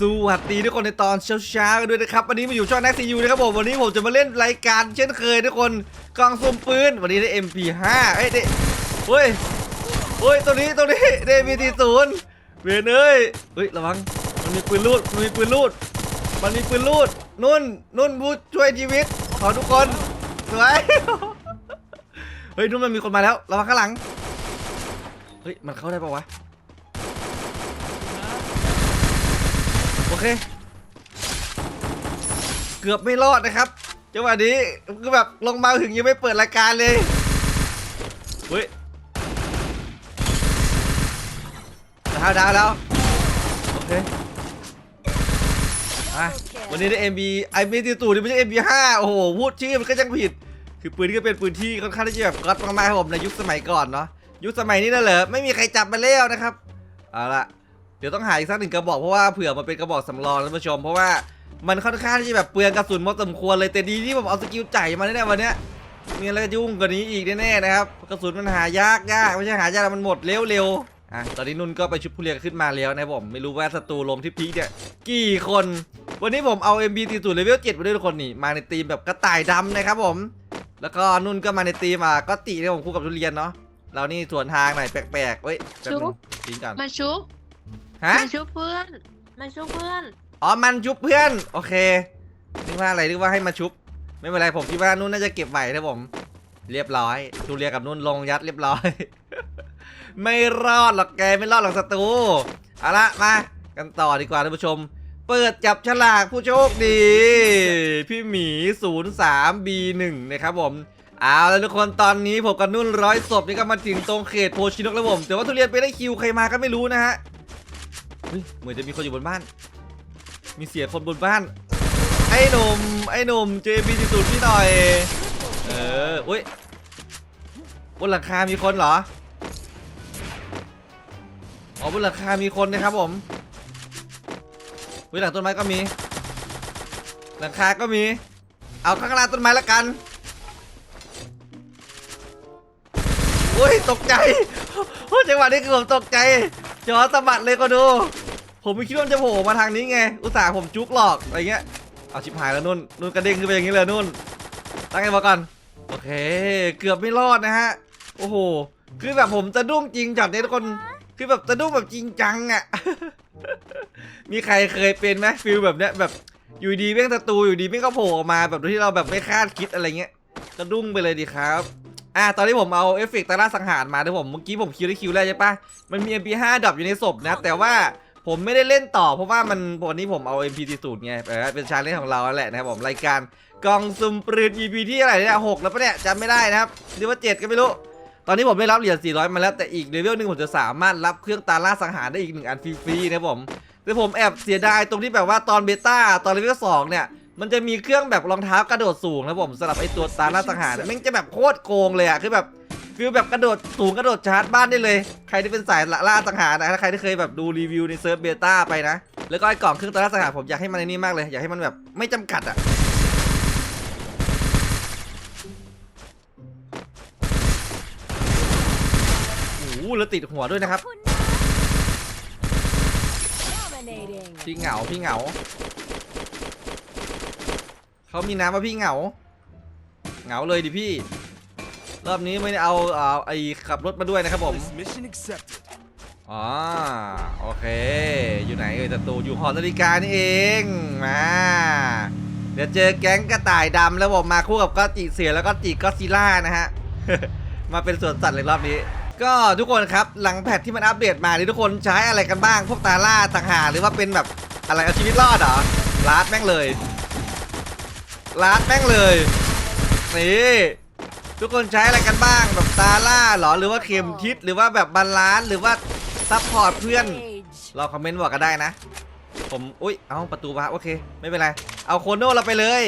สวัสดีทุกคนในตอนเช้าๆกันด้วยนะครับวันนี้มาอยู่ช่องนักซียูนะครับผมวันนี้ผมจะมาเล่นรายการเช่นเคยทุกคนกองสุ่มปืนวันนี้ได้ MP5 เอ้ยด้เฮ้ยเฮ้ยตัวนี้ตัวนี้ได้ MT0 เวนเอ้ยเฮ้ยระวังมันมีปืนลูดมันมีปืนลูดมันมีปืนลูดนุ่นนุ่นผู้ช่วยชีวิตขอทุกคนสวยเฮ้ยนุ่นมันมีคนมาแล้วระวังข้างหลังเฮ้ยมันเข้าได้ปะวะ โอ เค เกือบไม่รอดนะครับจังหวะนี้คือแบบลงมาถึงยังไม่เปิดรายการเลยเฮ้ยดาวดาวแล้วโอเคอะวันนี้ได้ MB ไอเมติตูนี่ไม่ใช่ MB5 โอ้โหพูดชื่อมันก็ยังผิด คือปืนก็เป็นปืนที่ค่อนข้างที่จะแบบก๊อตมากๆครับผมในยุคสมัยก่อนเนาะยุคสมัยนี้นั่นเหรอไม่มีใครจับมาแล้วนะครับเอาละ เดี๋ยวต้องหาอีกสักหนึ่งกระบอกเพราะว่าเผื่อมันเป็นกระบอกสำรองท่านผู้ชม เพราะว่ามันค่อนข้างที่จะแบบเปลืองกระสุนพอสมควรเลยแต่ดีที่ผมเอาสกิลใจมาแน่ๆวันเนี้ยมีอะไรยุ่งกว่านี้อีกแน่ๆนะครับกระสุนมันหายากยากไม่ใช่หายากมันหมดเร็วๆอะตอนนี้นุ่นก็ไปชุบผู้เรียนขึ้นมาแล้วนะครับผมไม่รู้ว่าศัตรูลงที่พีคเนี่ยกี่คน วันนี้ผมเอา MB ตีสูเลเวล7มาด้วยทุกคนนี่มาในทีมแบบกระต่ายดำนะครับผม แล้วก็นุ่นก็มาในทีมอะก็ตีที่ผมคู่กับทุเรียนเนาะเรานี่สวนทางหน่อยแปลกๆเว้ยแป๊บนึงทิ้งก่อนมาชุบ ฮะ มาชุบเพื่อน มาชุบเพื่อน อ๋อ มันชุบเพื่อน โอเค นึกว่าอะไรนึกว่าให้มาชุบ ไม่เป็นไรผมคิดว่านุ่นน่าจะเก็บไหวนะผม เรียบร้อยทูเรียกับนุ่นลงยัดเรียบร้อย ไม่รอดหรอกแกไม่รอดหรอกศัตรู เอาละมา กันต่อดีกว่าท่านผู้ชม เปิดจับฉลากผู้โชคดี พี่หมี 03B1 นะครับผม เอาแล้วทุกคนตอนนี้ผมกับนุ่นร้อยศพนี่ก็มาถึงตรงเขตโพชินกแล้วผม แต่ว่าทุเรียนไปได้คิวใครมาก็ไม่รู้นะฮะ เฮ้ยเหมือนจะมีคนอยู่บนบ้าน มีเสียงคนบนบ้าน ไอ้หนุ่มไอ้หนุ่มเจบีที่สุดพี่หน่อย เอออุ้ยบนหลังคา มีคนเหรอ อ๋อบนหลังคา มีคนนะครับผมอุ้ยหลังต้นไม้ก็มี หลังคา ก็มี เอาข้างล่างต้นไม้ละกันอุ้ยตกใจโอ้จังหวะนี้คือผมตกใจ จอสะบัดเลยก็ดู ผมไม่คิดว่ามันจะโผล่มาทางนี้ไง อุตส่าห์ผมจุกหลอกอะไรเงี้ย เอาชิบหายแล้วนุ่น นุ่นกระเด้งขึ้นไปอย่างนี้เลยนุ่น ตั้งใจมาก่อน โอเค เกือบไม่รอดนะฮะ โอ้โห คือแบบผมจะดุ้งจริงจัดเนี่ยทุกคน คือแบบจะดุ้งแบบจริงจังอะ่ะ มีใครเคยเป็นไหมฟิลแบบเนี้ยแบบอยู่ดีเม่งศัตรูอยู่ดีเม่งก็โผล่ออกมาแบบโดยที่เราแบบไม่คาดคิดอะไรเงี้ยกระดุ้งไปเลยดีครับ อะตอนนี้ผมเอาเอฟเฟกต์ตาล่าสังหารมาด้วยผมเมื่อกี้ผมคิวได้คิวแรกใช่ปะมันมี MP5 ดรอปอยู่ในศพนะ แต่ว่าผมไม่ได้เล่นต่อเพราะว่ามันวันนี้ผมเอา MP สูตรไงเออเป็นชาเลนจ์ของเราแหละนะครับผมรายการกองซุ่มปืน EP ที่อะไรเนี่ยหกแล้วปะเนี่ยจำไม่ได้นะครับหรือว่าเจ็ดก็ไม่รู้ ตอนนี้ผมได้รับเหรียญ400 มาแล้วแต่อีกเลเวลหนึ่งผมจะสามารถรับเครื่องตาล่าสังหารได้อีกหนึ่งอันฟรีๆนะครับผมแต่ผมแอบเสียดายตรงที่แบบว่าตอนเบต้าตอนเลเวลสองเนี่ย มันจะมีเครื่องแบบรองเท้ากระโดดสูงนะผมสำหรับไอตัวตาล่าสังหารเนี่ยแม่งจะแบบโคตรโกงเลยอะคือแบบฟิลแบบกระโดดสูงกระโดดชาร์จบ้านได้เลย ใครที่เป็นสายล่าสังหารนะถ้าใครที่เคยแบบดูรีวิวในเซิร์ฟเบต้าไปนะ แล้วก็ไอ้กล่องเครื่องตาล่าสังหารผมอยากให้มันในนี่มากเลย อยากให้มันแบบไม่จำกัดอะโอ้โหแล้วติดหัวด้วยนะครับ Dominating. พี่เหงาพี่เหงา เขามีน้ำมาพี่เหงา เหงาเลยดิพี่ รอบนี้ไม่ได้เอาเอาไอ้ขับรถมาด้วยนะครับผม This mission accepted. อ๋อโอเค อยู่ไหนเอ่ยศัตรูอยู่หอนาฬิกานี่เองมา เดี๋ยวเจอแก๊งกระต่ายดำแล้วผมมาคู่กับก็จิเสือแล้วก็จิก็อดซิลล่านะฮะ มาเป็นสวนสัตว์เลยรอบนี้ ก็ทุกคนครับหลังแพทที่มันอัปเดตมานี่ทุกคนใช้อะไรกันบ้าง พวกตาล่าต่างหากหรือว่าเป็นแบบอะไรเอาชีวิตรอดเหรอลาดแม่งเลย ลาดแม่งเลย นี่ทุกคนใช้อะไรกันบ้างแบบตาล่าเหรอหรือว่าเข็มทิศหรือว่าแบบบาลานซ์หรือว่าซัพพอร์ตเพื่อนเราคอมเมนต์บอกกันได้นะ ผมอุ้ยเอาประตูมาโอเค ไม่เป็นไร เอาโคโน่เราไปเลย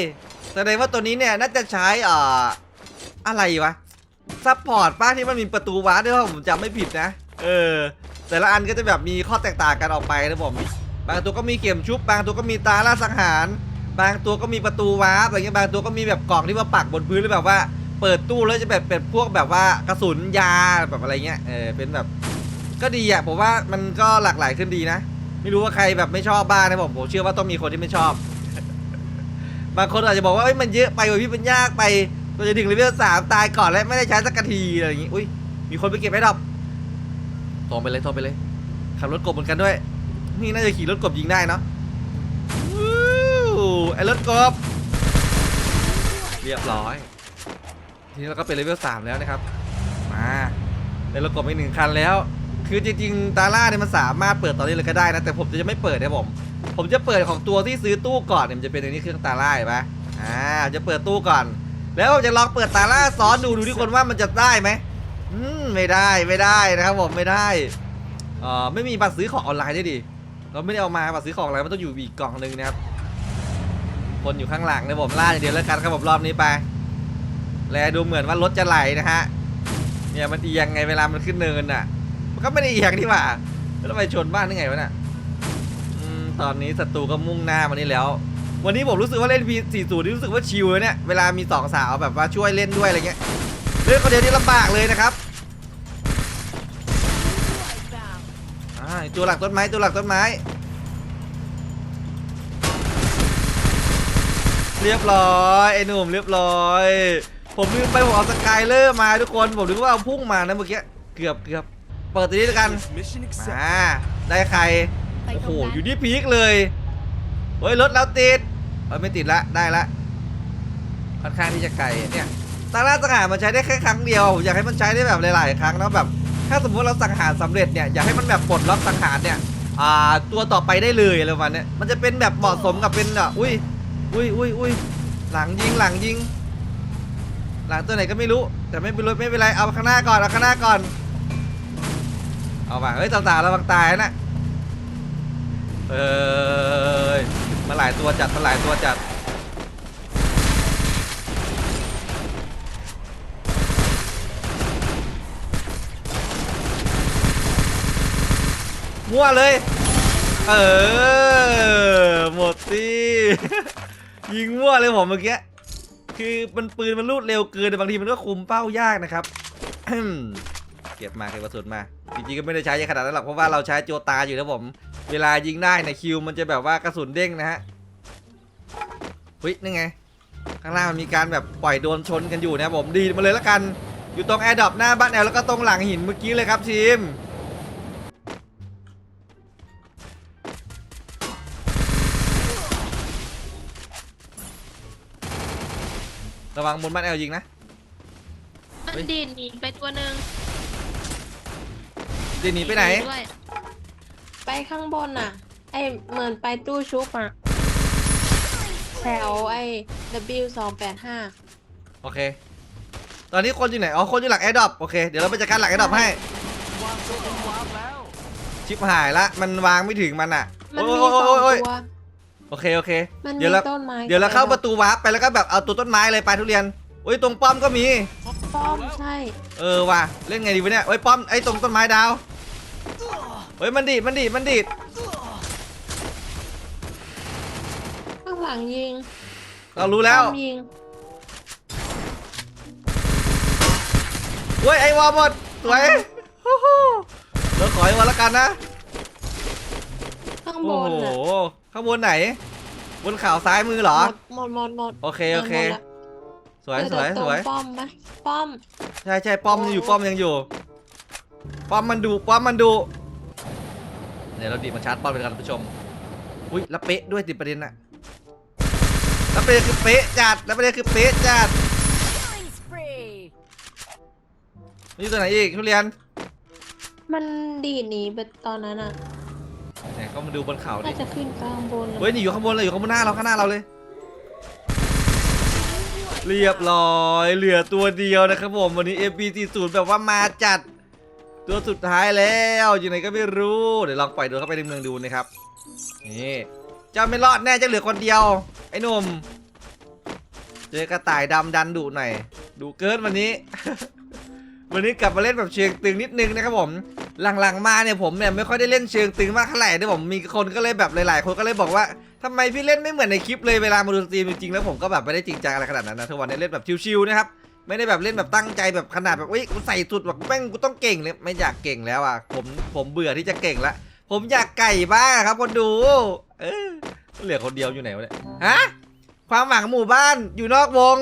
แสดงว่าตัวนี้เนี่ยน่าจะใช้อ่ออะไรวะซัพพอร์ตป้าที่มันมีประตูวาร์ด้วยถ้าผมจำไม่ผิดนะ เออ แต่ละอันก็จะแบบมีข้อแตกต่างกันออกไปนะผม บางตัวก็มีเข็มชุบบางตัวก็มีตาล่าสังหาร บางตัวก็มีประตูวาร์ปอะไรเงี้ยบางตัวก็มีแบบกล่องที่มาปักบนพื้นหรือแบบว่า เปิดตู้แล้วจะแบบเป็นพวกแบบว่ากระสุนยาแบบอะไรเงี้ยเออเป็นแบบก็ดีอะผมว่ามันก็หลากหลายขึ้นดีนะไม่รู้ว่าใครแบบไม่ชอบบ้างนะผมผมเชื่อว่าต้องมีคนที่ไม่ชอบ บางคนอาจจะบอกว่าเอ้ยมันเยอะไปว่ะพี่มันยากไปเราจะถึงเลเวลสามตายก่อนและไม่ได้ใช้สักกะทีอะไรอย่างงี้อุ้ยมีคนไปเก็บไอ้ดอกโทรไปเลยโทรไปเลยขับรถกบเหมือนกันด้วย นี่น่าจะขี่รถกบยิงได้เนาะวู้ ไอ้รถกบเรียบร้อย ทีนี้เราก็เป็นเลเวลสามแล้วนะครับ มาได้รถกบอีกหนึ่งคันแล้ว คือจริงๆ ตาล่าเนี่ยมันสามารถเปิดตอนนี้เลยก็ได้นะ แต่ผมจะไม่เปิดนะผม ผมจะเปิดของตัวที่ซื้อตู้ก่อนเนี่ยมันจะเป็นอันนี้เครื่องตาล่าเห็นปะอ่าจะเปิดตู้ก่อน แล้วผมจะลองเปิดตาล่าซ้อนดูดูที่คนว่ามันจะได้ไหมอืมไม่ได้ไม่ได้นะครับผมไม่ได้อ่อไม่มีบัตรซื้อของออนไลน์ด้วยดิเราไม่ได้เอามาบัตรซื้อของออนไลน์มันต้องอยู่อีกกล่องหนึ่งนะครับ คนอยู่ข้างหลังนะผมล่าอย่างเดียวแล้วกันครับผมรอบนี้ไปแลดูเหมือนว่ารถจะไหลนะฮะเนี่ยมันเอียงไงเวลามันขึ้นเนินอะ มันก็ไม่ได้เอียงนี่ว่าแล้วไปชนบ้านได้ไงวะน่ะตอนนี้ศัตรูก็มุ่งหน้ามานี่แล้ว วันนี้ผมรู้สึกว่าเล่น P40 นี่รู้สึกว่าชิลเลยเนี่ยเวลามีสองสาวแบบว่าช่วยเล่นด้วยอะไรเงี้ยเล่นคนเดียวนี่ลำบากเลยนะครับอ่าตัวหลักต้นไม้ตัวหลักต้นไม้ เรียบร้อยไอ้หนุ่มเรียบร้อย ผมลืมไปผมเอาสกายเลอร์มาทุกคนผมนึกว่าเอาพุ่งมานะเมื่อกี้เกือบเกือบเปิดตัวนี้แล้วกัน Mission มา accepted. ได้ใครไปโอ้ตโหรงนั้นอยู่ที่พีคเลยเฮ้ยรถเราติดเอ้ยไม่ติดละได้ละค่อนข้างที่จะไกลเนี่ยตาล่าสังหารมันใช้ได้แค่ครั้งเดียวผมอยากให้มันใช้ได้แบบหลาย ๆ ครั้งแล้วแบบ ถ้าสมมติเราสังหารสำเร็จเนี่ยอยากให้มันแบบปลดล็อกสังหารเนี่ยอ่าตัวต่อไปได้เลยอะไรประมาณเนี้ยมันจะเป็นแบบเหมาะสมกับเป็นอะอุ้ย อุ้ยอุ้ยอุ้ยหลังยิงหลังยิง หลังตัวไหนก็ไม่รู้ แต่ไม่เป็นไรไม่เป็นไรเอาข้างหน้าก่อนเอาข้างหน้าก่อน เอามาเฮ้ยสาวๆระวังตายนะเอ้ยมาหลายตัวจัดมาหลายตัวจัดมั่วเลย เออ หมดสิ ยิงมั่วเลยผมเมื่อกี้ คือมันปืนมันรูดเร็วเกินบางทีมันก็คุมเป้ายากนะครับ เก็บมาเก็บกระสุนมา จริงๆก็ไม่ได้ใช้ขนาดนั้นหรอกเพราะว่าเราใช้โจตาอยู่นะผม เวลายิงได้ในคิวมันจะแบบว่ากระสุนเด้งนะฮะเฮ้ยนี่ไง ข้างล่างมันมีการแบบปล่อยโดนชนกันอยู่นะผมดีมาเลยล้วกัน อยู่ตรงแอร์ดรอปหน้าบ้านแอลแล้วก็ตรงหลังหินเมื่อกี้เลยครับทีม ระวังบนบ้านแอลยิงนะ มันเฮ้ยดีดหนีไปตัวหนึ่งเดี๋ยวหนีไปไหน ด้วยไปข้างบนน่ะ ไอเหมือนไปตู้ชุบอะ แถวไอ W สองแปดห้าโอเค ตอนนี้คนอยู่ไหน อ๋อ คนอยู่หลังแอร์ดรอป โอเค เดี๋ยวเราไปจัดการหลังแอร์ดรอปให้ วางตัวเป็นวางแล้ว ชิปหายละ มันวางไม่ถึงมันอะมันโอ้ยมีโอ้ยสองโอ้ยตัวโอเคโอเค มันเดี๋มียวเราต้นไม้เดี๋ยวเราเข้าประตูวาร์ปไปแล้วก็แบบเอาตัวต้นไม้เลยไปทุเรียนโอ้ยตรงป้อมก็มี ป้อมใช่ เออว่ะเล่นไงดีวะเนี่ยโอ้ยป้อมไอ้ตรงต้นไม้ดาวเฮ้ยมันดีดมันดีดมันดีดข้างหลังยิงเรารู้แล้วป้อมยิงเฮ้ยไอ้วอลหมดสวยฮู้ฮู้เราขอไอ้วอลแล้วกันนะข้างบโอ้นโหน่ะข้างบนไหน บนข่าวซ้ายมือเหรอ หมดหมดหมดหมดโอเคโอเคหมดละสวยเดี๋สวยตสรงวยป้อมไหมป้อม ใช่ใช่ป้อมยังอยู่ป้อมยังอยู่ ป้อมมันดูป้อมมันดู เดี๋ยวเราดีบมาชาร์จป้อมไปกันท่านผู้ชม อุ้ยแล้วเป๊ะด้วยติดประเด็นอะแล้วประเด็นคือเป๊ะจัดแล้วประเด็นคือเป๊ะจัด Killing spree. นี่ตัวไหนอีกทุเรียน มันดีดหนีไปตอนนั้นอะ เนี่ยเขามาดูบนเขาดิน่าจะขึ้นข้างบนเฮ้ยนี่อยู่ข้างบนเลยอยู่ข้างบนหน้าเราข้างหน้าเราเลย เรียบร้อยเหลือตัวเดียวนะครับผมวันนี้ FB40 แบบว่ามาจัด ตัวสุดท้ายแล้วอยู่ไหนก็ไม่รู้เดี๋ยวลองปล่อยโดนเข้าไปในเมืองดูนะครับนี่เจ้าไม่รอดแน่จะเหลือคนเดียว ไอ้หนุ่มเจอกระต่ายดำดันดุหน่อยดูเกินวันนี้ วันนี้กลับมาเล่นแบบเชิงตึงนิดนึงนะครับผม หลังๆมาเนี่ยผมเนี่ยไม่ค่อยได้เล่นเชิงตึงมากเท่าไหร่ด้วยผมมีคนก็เลยแบบหลาย ๆ คนก็เลยบอกว่าทำไมพี่เล่นไม่เหมือนในคลิปเลยเวลามาดูสตรีมจริงๆแล้วผมก็แบบไม่ได้จริงจังอะไรขนาดนั้นนะทุกวันนี้เล่นแบบชิวๆนะครับไม่ได้แบบเล่นแบบตั้งใจแบบขนาดแบบอุ้ยกูใส่สุดแบบแม่งกูต้องเก่งเลยไม่อยากเก่งแล้วอะผมผมเบื่อที่จะเก่งละผมอยากไก่บ้างครับคนดูเออเหลือคนเดียวอยู่ไหนวะเนี่ยฮะความหวังหมู่บ้านอยู่นอกวง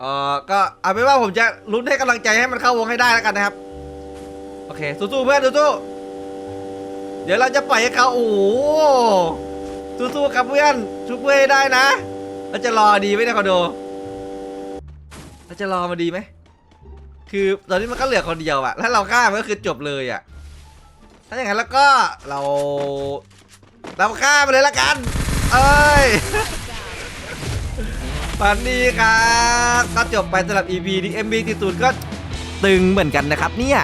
เออก็เอาเป็นว่าผมจะลุ้นให้กำลังใจให้มันเข้าวงให้ได้แล้วกันนะครับ โอเค สู้ๆเพื่อนสู้ๆเดี๋ยวเราจะปล่อยให้เขาโอ้โหสู้ๆครับเพื่อนชุบเพื่อนให้ได้นะเราจะรอดีไหมเนี่ยคอนโดเราจะรอมาดีไหมคือตอนนี้มันก็เหลือคนเดียวอะแล้วเราฆ่ามันก็คือจบเลยอะถ้าอย่างนั้นแล้วก็เราเราฆ่าไปเลยละกัน เอ้ยปันนี้ครับก็จบไปสำหรับ EP ที่ MB ที่สุดก็ตึงเหมือนกันนะครับเนี่ย